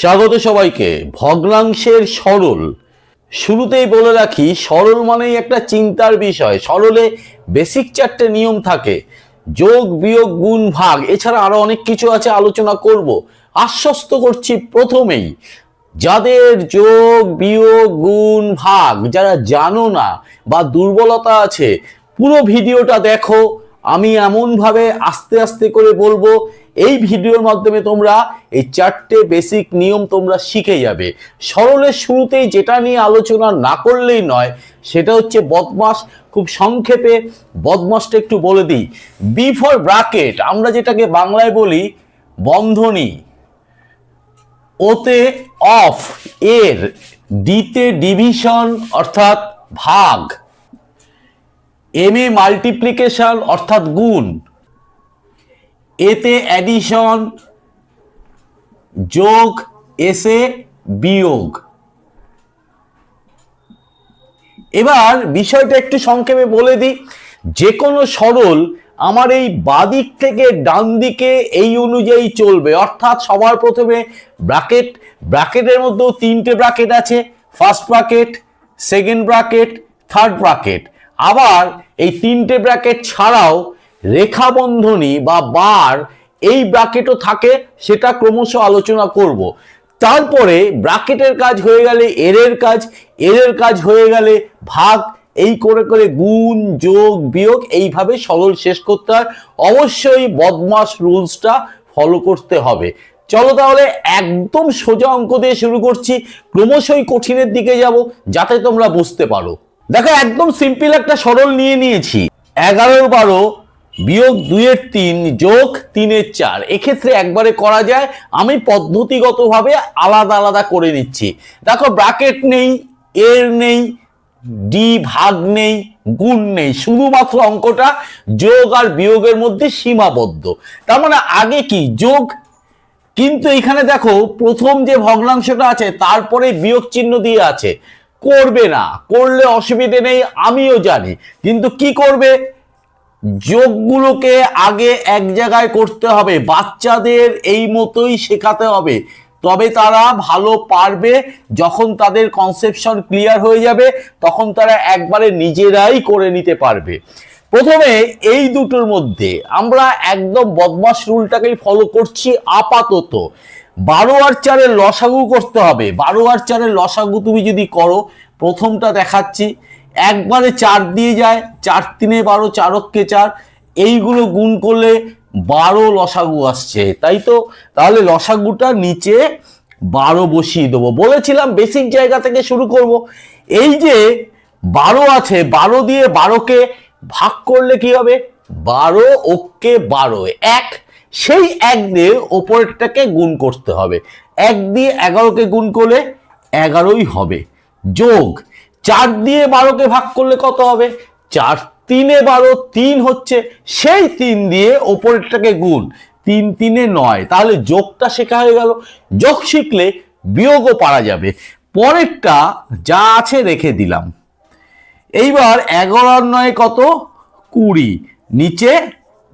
স্বাগত সবাইকে। ভগ্নাংশের সরল। শুরুতেই বলে রাখি, সরল মানেই একটা চিন্তার বিষয়। সরলে বেসিক চারটে নিয়ম থাকে। যোগ, বিয়োগ, গুণ, ভাগ। এছাড়া আরও অনেক কিছু আছে, আলোচনা করব। আশ্বস্ত করছি প্রথমেই, যাদের যোগ, বিয়োগ, গুণ, ভাগ, যারা জানো না বা দুর্বলতা আছে, পুরো ভিডিওটা দেখো। আমি এমনভাবে আস্তে আস্তে করে বলব এই ভিডিওর মাধ্যমে তোমরা এই চারটে বেসিক নিয়ম তোমরা শিখে যাবে। সরলের শুরুতেই যেটা নিয়ে আলোচনা না করলেই নয়, সেটা হচ্ছে বদমাস। খুব সংক্ষেপে বদমাসটা একটু বলে দিই। বি ফর ব্রাকেট আমরা যেটাকে বাংলায় বলি বন্ধনী। ওতে অফ এর ডিতে ডিভিশন অর্থাৎ ভাগ। এম এ মাল্টিপ্লিকেশন অর্থাৎ গুণ। এতে অ্যাডিশন যোগ, এসে বিয়োগ। এবার বিষয়টা একটু সংক্ষেপে বলে দিই। যে কোনো সরল আমার এই বাদিক থেকে ডান দিকে এই অনুযায়ী চলবে। অর্থাৎ সবার প্রথমে ব্র্যাকেট, ব্র্যাকেটের মধ্যেও তিনটে ব্র্যাকেট আছে। First bracket, second bracket, third bracket. আবার এই তিনটে ব্র্যাকেট ছাড়াও রেখা বন্ধনী বা বার এই ব্র্যাকেটও থাকে, সেটা ক্রমশ আলোচনা করব। তারপরে ব্র্যাকেটের কাজ হয়ে গেলে এরের কাজ এরের কাজ হয়ে গেলে ভাগ, এই করে করে গুণ, যোগ, বিয়োগ, এইভাবে সরল শেষ করতে হয়। অবশ্যই বদমাস রুলসটা ফলো করতে হবে। চলো তাহলে একদম সোজা অঙ্ক দিয়ে শুরু করছি। ক্রমশই কঠিনের দিকে যাব, যাতে তোমরা বুঝতে পারো। দেখো, একদম সিম্পল একটা সরল নিয়ে নিয়েছি। এগারো বারো বিয়োগ দুইয়ের তিন, যোগ তিনের চার। এক্ষেত্রে একবারে করা যায়, আমি পদ্ধতিগতভাবে আলাদা আলাদা করে নিচ্ছি। দেখো, ব্র্যাকেট নেই, এর নেই ডি ভাগ নেই, গুণ নেই। শুধুমাত্র অঙ্কটা যোগ আর বিয়োগের মধ্যে সীমাবদ্ধ। তার মানে আগে কি? যোগ, কিন্তু এখানে দেখো, প্রথম যে ভগ্নাংশটা আছে, তারপরে বিয়োগ চিহ্ন দিয়ে আছে। করবে না। করলে অসুবিধে নেই, আমিও জানি। কিন্তু কি করবে? যোগগুলোকে আগে এক জায়গায় করতে হবে, বাচ্চাদের এই মতোই শেখাতে হবে। তবে তারা ভালো পারবে যখন তাদের কনসেপশন ক্লিয়ার হয়ে যাবে, তখন তারা একবারে নিজেরাই করে নিতে পারবে। প্রথমে এই দুটোর মধ্যে আমরা একদম বদমাস রুলটাকেই ফলো করছি আপাতত। বারো আর চারের লসাগু করতে হবে। বারো আর চারের লসাগু তুমি যদি করো, প্রথমটা দেখাচ্ছি। একবারে চার দিয়ে যায়, চার তিনে বারো চারককে চার, এইগুলো গুণ করলে বারো লসাগু আসছে। তাই তো? তাহলে লসাগুটা নিচে বারো বসিয়ে দেবো। বলেছিলাম বেসিক জায়গা থেকে শুরু করব। এই যে বারো আছে, বারো দিয়ে বারোকে ভাগ করলে কি হবে? বারো ওকে বারো। এক, সেই এক দিয়ে ওপরেরটাকে গুণ করতে হবে। এক দিয়ে এগারোকে গুণ করলে এগারোই হবে। যোগ চার দিয়ে বারোকে ভাগ করলে কত হবে? চার তিনে বারো, তিন হচ্ছে সেই তিন দিয়ে ওপরেরটাকে গুণ। তিন তিনে নয়। তাহলে যোগটা শেখা হয়ে গেল। যোগ শিখলে বিয়োগও পারা যাবে। পরেরটা যা আছে রেখে দিলাম। এইবার এগারো আর নয় কত? কুড়ি। নিচে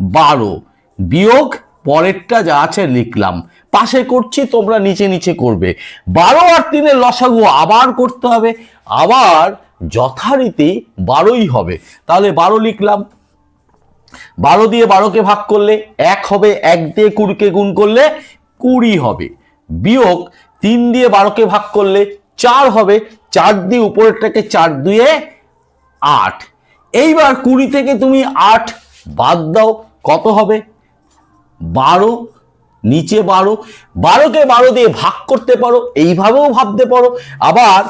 বারো। বিয়োগ পরেরটা যা আছে লিখলাম। পাশে করছি, তোমরা নিচে নিচে করবে। বারো আর তিনের লসাগু আবার করতে হবে, আবার যথারীতি বারোই হবে। তাহলে বারো লিখলাম। বারো দিয়ে বারোকে ভাগ করলে এক হবে, এক দিয়ে কুড়িকে গুণ করলে কুড়ি হবে। বিয়োগ তিন দিয়ে বারোকে ভাগ করলে চার হবে, চার দিয়ে উপরেরটাকে চার দুয়ে আট। এইবার কুড়ি থেকে তুমি আট বাদ দাও, কত হবে? বারো নিচে বারো, বারোকে বারো দিয়ে ভাগ করতে পারো, এইভাবেও ভাবতে পারো। আবার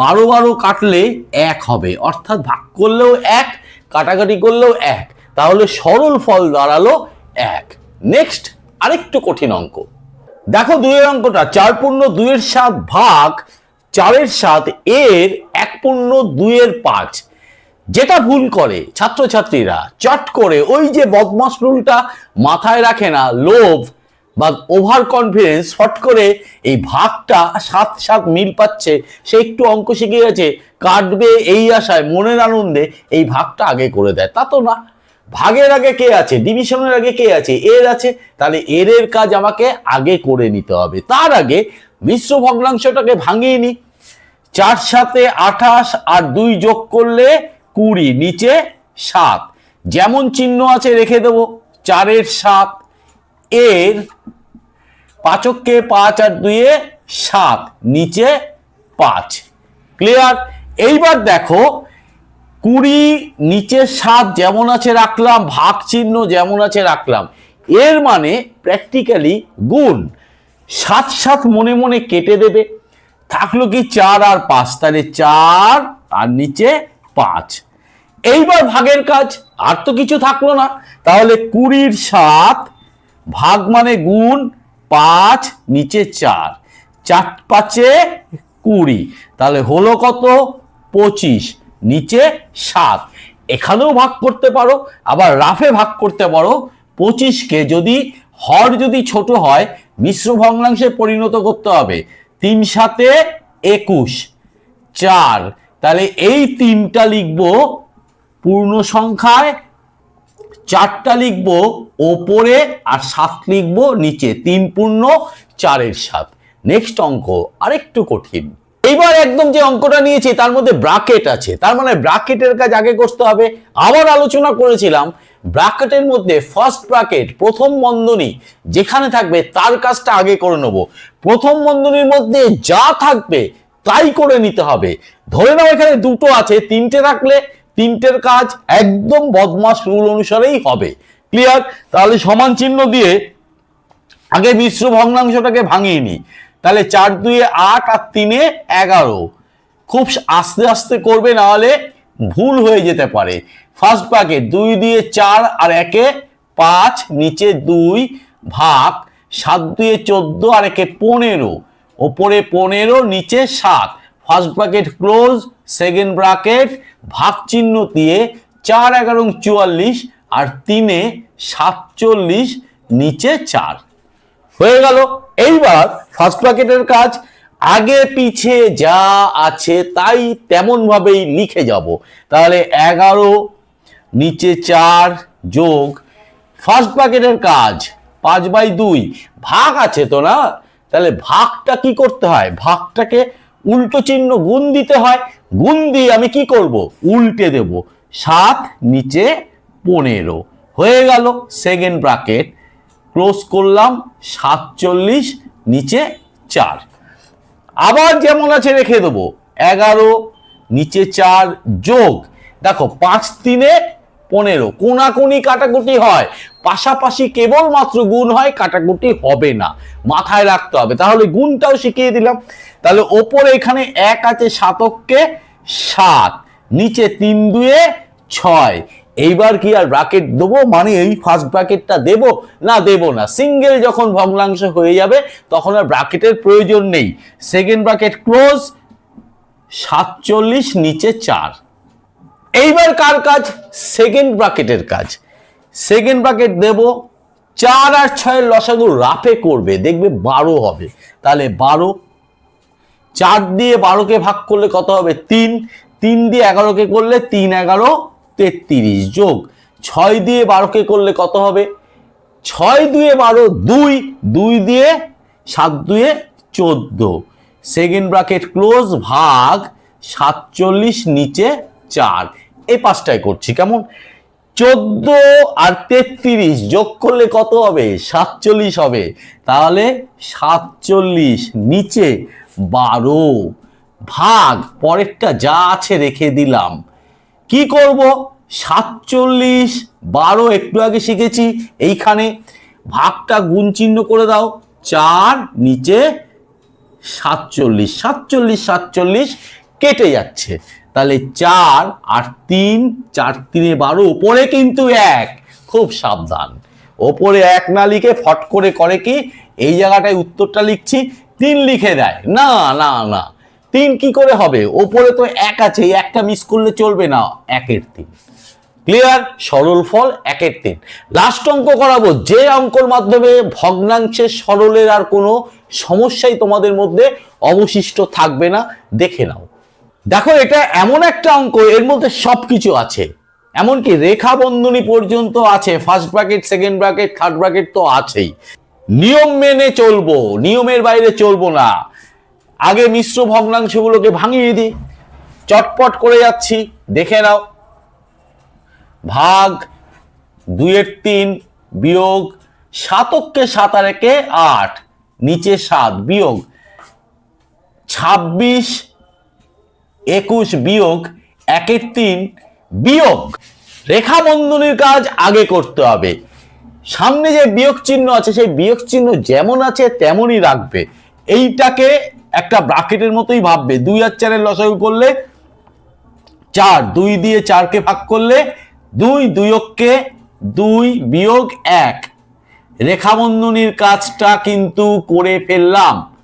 বারো বারো কাটলে এক হবে, অর্থাৎ ভাগ করলেও এক, কাটাকাটি করলেও এক। তাহলে সরল ফল দাঁড়াল এক। নেক্সট আরেকটু কঠিন অঙ্ক। দেখো দুইয়ের অঙ্কটা, চার পূর্ণ দুইয়ের সাত ভাগ চারের সাত, এর এক পূর্ণ দুইয়ের পাঁচ। যেটা ভুল করে, ছাত্রছাত্রীরা, চট করে, ওই যে বদমাস রুলটা মাথায় রাখে না, লোভ বা ওভার কনফিডেন্স ফট করে এই ভাগটা সাত সাত মিল পাচ্ছে, সে একটু অঙ্ক শিখে গেছে, কাটবে এই আশায়, মনের আনন্দে এই ভাগটা আগে করে দেয়। তা তো না। ভাগের আগে কে আছে? ডিভিশনের আগে কে আছে? এর আছে? তাহলে এর এর কাজ আমাকে আগে করে নিতে হবে। তার আগে মিশ্র ভগ্নাংশটাকে ভাঙিয়ে নি। চার সাথে আঠাশ আর দুই যোগ করলে কুড়ি, নিচে সাত। যেমন চিহ্ন আছে রেখে দেব। চারের সাত এর পাচককে পাঁচ আর দুইয়ে সাত, নিচে পাঁচ। ক্লিয়ার এইবার দেখো, কুড়ি, নিচে সাত যেমন আছে রাখলাম, ভাগ চিহ্ন যেমন আছে রাখলাম। এর মানে প্র্যাকটিক্যালি গুণ। সাত সাত মনে মনে কেটে দেবে। থাকল কি চার আর পাঁচ, তাহলে চার আর নিচে পাঁচ। এইবার ভাগের কাজ, আর তো কিছু থাকল না। তাহলে কুড়ির সাত ভাগ মানে গুণ পাঁচ, নিচে চার। চার পাঁচে কুড়ি। তাহলে হলো কত? পঁচিশ, নিচে সাত। এখানেও ভাগ করতে পারো, আবার রাফে ভাগ করতে পারো। পঁচিশকে যদি হর যদি ছোট হয়, মিশ্র ভগ্নাংশে পরিণত করতে হবে। তিন সাতে একুশ। চার। তাহলে এই তিনটা লিখব পূর্ণ সংখ্যায় চারটা লিখব ওপরে আর সাত লিখব নিচে, তিন পূর্ণ, চারের সাত। নেক্সট অঙ্ক, আরেকটু কঠিন। এইবার একদম যে অঙ্কটা নিয়েছি, তার মধ্যে ব্রাকেট আছে। তার মানে ব্রাকেটের কাজ আগে করতে হবে। আবার আলোচনা করেছিলাম ব্রাকেটের মধ্যে ফার্স্ট ব্রাকেট প্রথম বন্ধনী যেখানে থাকবে, তার কাজটা আগে করে নেব। প্রথম বন্ধনীর মধ্যে যা থাকবে, তাই করে নিতে হবে। ধরে নাও এখানে দুটো আছে, তিনটে রাখলে তিনটের কাজ একদম বদমাস রুল অনুসারেই হবে। ক্লিয়ার তাহলে সমান চিহ্ন দিয়ে আগে মিশ্র ভগ্নাংশটাকে ভাঙিয়ে নি তাহলে চার, দুয়ে আট আর তিনে এগারো। খুব আস্তে আস্তে করবে না হলে ভুল হয়ে যেতে পারে। ফার্স্ট ব্র্যাকেট দুই দিয়ে চার আর একে পাঁচ, নিচে দুই ভাগ, সাত দুয়ে চোদ্দ আর একে পনেরো। ওপরে পনেরো, নিচে সাত। First bracket close second bracket ভাগ চিহ্ন দিয়ে চার এগারো চুয়াল্লিশ আর তিনে সাতচল্লিশ, নিচে চার। হয়ে গেল। এইবার ফার্স্ট প্যাকেটের কাজ, আগে পিছে যা আছে তাই তেমন ভাবেই লিখে যাব। তাহলে এগারো, নিচে চার যোগ ফার্স্ট প্যাকেটের কাজ, পাঁচ বাই দুই। ভাগ আছে তো না? তাহলে ভাগটা কি করতে হয়? ভাগটাকে উল্টো চিহ্ন গুণ দিতে হয়। গুণ দিয়ে আমি কি করব? উল্টে দেব। সাত নিচে পনেরো। হয়ে গেল সেকেন্ড ব্রাকেট ক্লোজ করলাম সাতচল্লিশ, নিচে চার। আবার যেমন আছে রেখে দেবো। এগারো, নিচে চার যোগ। দেখো পাঁচ তিনে পনেরো। কোনাকুনি কাটাকুটি হয়। পাশাপাশি কেবলমাত্র গুণ হয়, কাটাকুটি হবে না। মাথায় রাখতে হবে। তাহলে গুণটাও শিখিয়ে দিলাম। তাহলে ওপরে এখানে এক আছে সাতককে সাত, নিচে তিন দুয়ে ছয়। এইবার কি আর ব্রাকেট দেবো? মানে এই ফার্স্ট ব্রাকেটটা দেব? না দেব না। সিঙ্গেল যখন ভগ্নাংশ হয়ে যাবে, তখন আর ব্রাকেটের প্রয়োজন নেই। সেকেন্ড ব্রাকেট ক্লোজ সাতচল্লিশ, নিচে চার। এইবার কার কাজ? সেকেন্ড ব্রাকেটের কাজ। সেকেন্ড ব্রাকেট দেব, চার আর ছয়ের লসাগু রাফে করবে, দেখবে বারো হবে। তাহলে বারো, চার দিয়ে বারোকে ভাগ করলে কত হবে? তিন। তিন দিয়ে এগারোকে করলে তিন, এগারো, তেত্রিশ যোগ। ছয় দিয়ে বারোকে করলে কত হবে? ছয় দুয়ে বারো, দুই। দুই দিয়ে সাত দুয়ে চোদ্দ। সেকেন্ড ব্রাকেট ক্লোজ ভাগ সাতচল্লিশ নিচে চার। এই পাঁচটায় করছি। কেমন? চোদ্দ আর তেত্রিশ যোগ করলে কত হবে? সাতচল্লিশ হবে। তাহলে সাতচল্লিশ নিচে বারো। ভাগ, পরেরটা যা আছে রেখে দিলাম। কি করব? সাতচল্লিশ, বারো একটু আগে শিখেছি। এইখানে ভাগটা গুণ চিহ্ন করে দাও। চার, নিচে সাতচল্লিশ। সাতচল্লিশ সাতচল্লিশ, কেটে যাচ্ছে। তাহলে চার আর তিন, চার তিনে বারো, ওপরে কিন্তু এক। খুব সাবধান। ওপরে এক না লিখে ফট করে করে কি? এই জায়গাটায় উত্তরটা লিখছি, তিন লিখে দেয়। না না না। তিন কি করে হবে? ওপরে তো এক আছে একটা মিস করলে চলবে না। একের তিন। ক্লিয়ার সরল ফল, একের তিন। লাস্ট অঙ্ক করাবো। যে অঙ্কর মাধ্যমে ভগ্নাংশের সরলের আর কোনো সমস্যাই তোমাদের মধ্যে অবশিষ্ট থাকবে না, দেখে নাও। দেখো, এটা এমন একটা অঙ্ক, এর মধ্যে সব কিছু আছে। এমনকি রেখা বন্ধনী পর্যন্ত আছে first bracket second bracket third bracket তো আছেই। নিয়ম মেনে চলবো, নিয়মের বাইরে চলবো না। আগে মিশ্র ভগ্নাংশগুলোকে ভাঙিয়ে দিই। চটপট করে যাচ্ছি, দেখে নাও। ভাগ, দুইয়ের তিন, বিয়োগ, সাতককে সাত আর একে আট, নিচে সাত, বিয়োগ, ছাব্বিশ একুশ বিয়োগ একের তিন বিয়োগ। রেখা বন্ধনীর কাজ আগে করতে হবে। সামনে যে বিয়োগ চিহ্ন আছে, সেই বিয়োগ চিহ্ন যেমন আছে, তেমনই রাখবে। এইটাকে একটা ব্রাকেটের মতোই ভাববে। দুই আর চারের লসাগু করলে চার, দুই দিয়ে চারকে ভাগ করলে দুই দুইককে দুই বিয়োগ এক। রেখাবন্ধনীর কাজটা কিন্তু করে ফেললাম।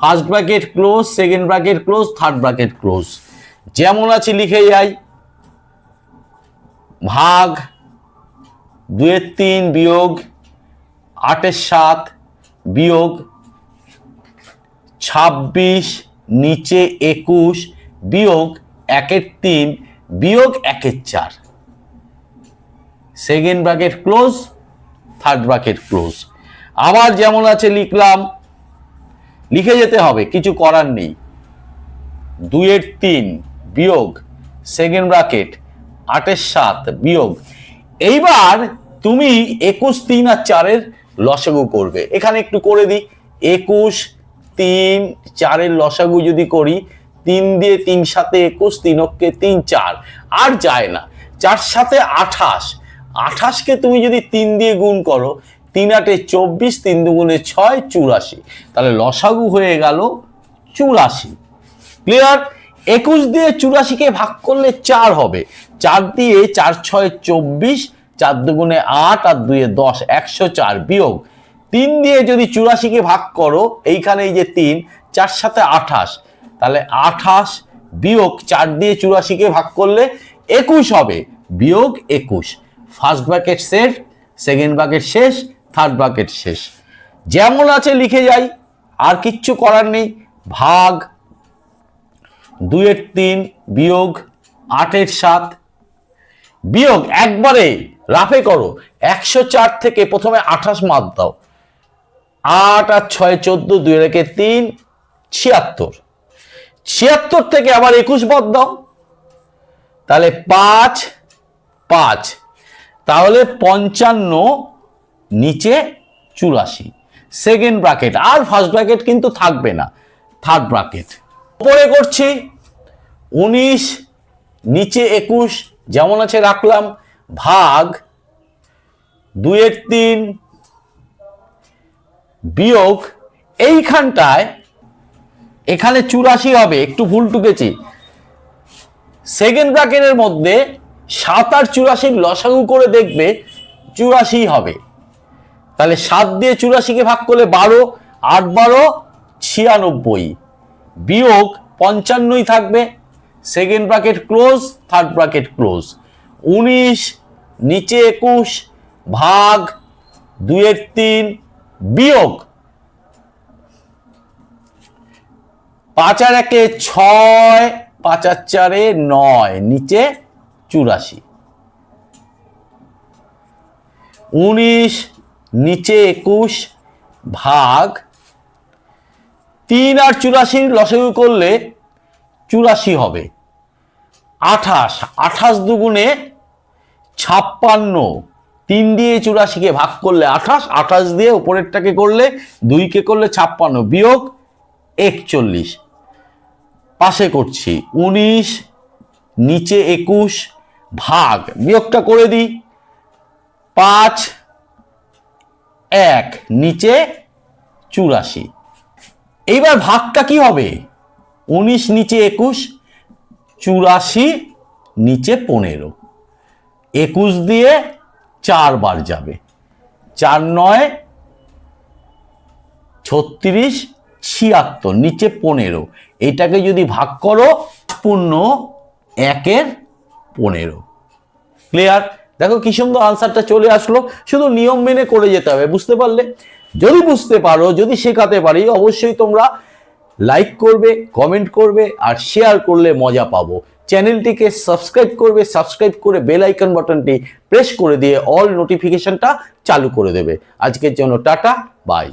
First bracket close, second bracket close, third bracket close. যেমন আছে লিখে যাই। ভাগ, দুয়ের তিন বিয়োগ, আটের সাত বিয়োগ, ছাব্বিশ, নিচে একুশ, বিয়োগ একের তিন, বিয়োগ একের চার। Second bracket close, third bracket close. আবার যেমন আছে লিখলাম লিখে যেতে হবে, কিছু করার নেই। দুইয়ের তিন বিয়োগ সেকেন্ড ব্র্যাকেট আটের সাত বিয়োগ। এইবার তুমি একুশ, তিন আর চারের লসাগু করবে। এখানে একটু করে দিই। একুশ, তিন, চারের লসাগু যদি করি, তিন দিয়ে তিন সাথে একুশ, তিন তিন, চার। আর যায় না। চার সাথে আঠাশ। আঠাশকে তুমি যদি তিন দিয়ে গুণ করো তিন আটে চব্বিশ, তিন দুগুণে ছয়, চুরাশি। তাহলে লসাগু হয়ে গেল চুরাশি। ক্লিয়ার একুশ দিয়ে চুরাশিকে ভাগ করলে চার হবে। চার দিয়ে চার ছয় চব্বিশ, চার দুগুণে আট আর দুয়ে দশ, একশো চার বিয়োগ। তিন দিয়ে যদি চুরাশিকে ভাগ করো এইখানে এই যে তিন, চার সাথে আঠাশ। তাহলে আঠাশ বিয়োগ চার দিয়ে চুরাশিকে ভাগ করলে একুশ হবে। বিয়োগ একুশ। ফার্স্ট ব্র্যাকেট শেষ সেকেন্ড ব্র্যাকেট শেষ থার্ড ব্র্যাকেট শেষ। যেমন আছে লিখে যাই, আর কিচ্ছু করার নেই। ভাগ, দুইয়ের তিন, বিয়োগ, আটের সাত। বিয়োগ, একবারে রাফে করো। একশো চার থেকে প্রথমে আঠাশ মাত দাও। আট আর ছয় চোদ্দ, দুই রেখে তিন, ছিয়াত্তর। ছিয়াত্তর থেকে আবার একুশ বাদ দাও। তাহলে পাঁচ পাঁচ। তাহলে পঞ্চান্ন নিচে চুরাশি। সেকেন্ড ব্র্যাকেট আর ফার্স্ট ব্র্যাকেট কিন্তু থাকবে না। থার্ড ব্র্যাকেট উপরে করছি উনিশ, নিচে একুশ, যেমন আছে রাখলাম, ভাগ দুয়ের তিন, বিয়োগ এইখানটায়, এখানে চুরাশি হবে, একটু ভুল টুকেছি। সেকেন্ড ব্র্যাকেটের মধ্যে সাত আর চুরাশির লসাগু করে দেখবে, চুরাশি হবে। তাহলে সাত দিয়ে চুরাশিকে ভাগ করলে বারো, আট বারো, ছিয়ানব্বই। বিয়োগ পঞ্চান্নই থাকবে second bracket close third bracket close উনিশ, নিচে একুশ, ভাগ দুয়ের তিন, বিয়োগ। পাঁচ আর একে ছয়, পাঁচ আর চারে নয়, নিচে চুরাশি। উনিশ নিচে একুশ ভাগ তিন আর চুরাশির লসাগু করলে চুরাশি হবে। আঠাশ আঠাশ দুগুণে ছাপ্পান্ন, তিন দিয়ে চুরাশিকে ভাগ করলে আঠাশ আঠাশ দিয়ে উপরেরটাকে করলে দুইকে করলে ছাপ্পান্ন, বিয়োগ একচল্লিশ। পাশে করছি, উনিশ, নিচে একুশ ভাগ, বিয়োগটা করে দিই, পাঁচ এক, নিচে চুরাশি। এইবার ভাগটা কি হবে? উনিশ নিচে একুশ, চুরাশি নিচে পনেরো। একুশ দিয়ে চারবার যাবে। চার নয়, ছত্রিশ, ছিয়াত্তর, নিচে পনেরো। এটাকে যদি ভাগ করো, পূর্ণ একের পনেরো। ক্লিয়ার দেখো কি সুন্দর আনসারটা চলে আসলো। শুধু নিয়ম মেনে করে যেতে হবে, বুঝতে পারলে? যদি বুঝতে পারো, যদি শেখাতে পারি, অবশ্যই তোমরা লাইক করবে কমেন্ট করবে, আর শেয়ার করলে মজা পাবো। চ্যানেলটিকে সাবস্ক্রাইব করবে সাবস্ক্রাইব করে বেল আইকন বাটনটি প্রেস করে দিয়ে অল নোটিফিকেশনটা চালু করে দেবে। আজকের জন্য টাটা বাই